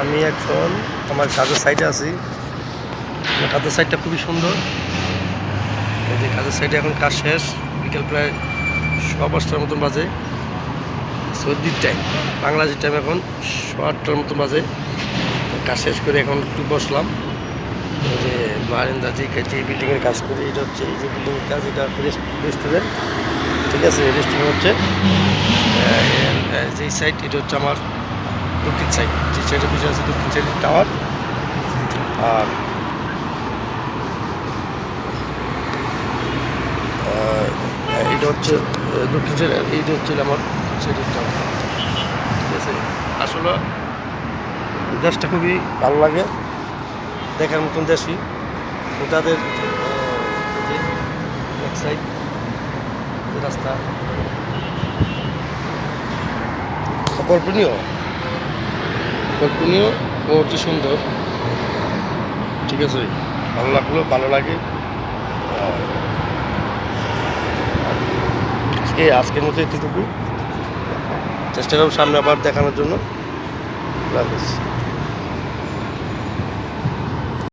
আমি এখন আমার কাজের সাইডে আছি। আমার কাজের সাইডটা খুবই সুন্দর। এই যে কাজের সাইডে এখন কাজ শেষ, বিকেল প্রায় সোয়া পাঁচটার মতন বাজে। সৌদির টাইম বাংলাদেশের টাইম এখন সোয়া আটটার মতন বাজে। কাজ শেষ করে এখন একটু বসলাম। যে বারিন্দা যে যে বিল্ডিংয়ের কাজ করি, এটা হচ্ছে এই যে বিল্ডিংয়ের কাজ, এটা রেস্টুরেন্ট ঠিক আছে? রেস্টুরেন্ট হচ্ছে যেই সাইড এটা হচ্ছে আমার দক্ষিণ সাইড সাইডের পিছনে আছে দক্ষিণ সাইডের টাওয়ার। আর এটা হচ্ছে দক্ষিণ সাইড, এইটা হচ্ছে আমার সাইডের টাওয়ার। ঠিক আছে? আসলে দেশটা খুবই ভালো লাগে। দেখার মতন দেশই। তাদের এক সাইড রাস্তা। কল্পনীয় কল্পনীয় ও অতি সুন্দর। ঠিক আছে ভালো লাগল, ভালো লাগে। আজকে, আজকের মতো এতটুকু চেষ্টা করব সামনে আবার দেখানোর জন্য।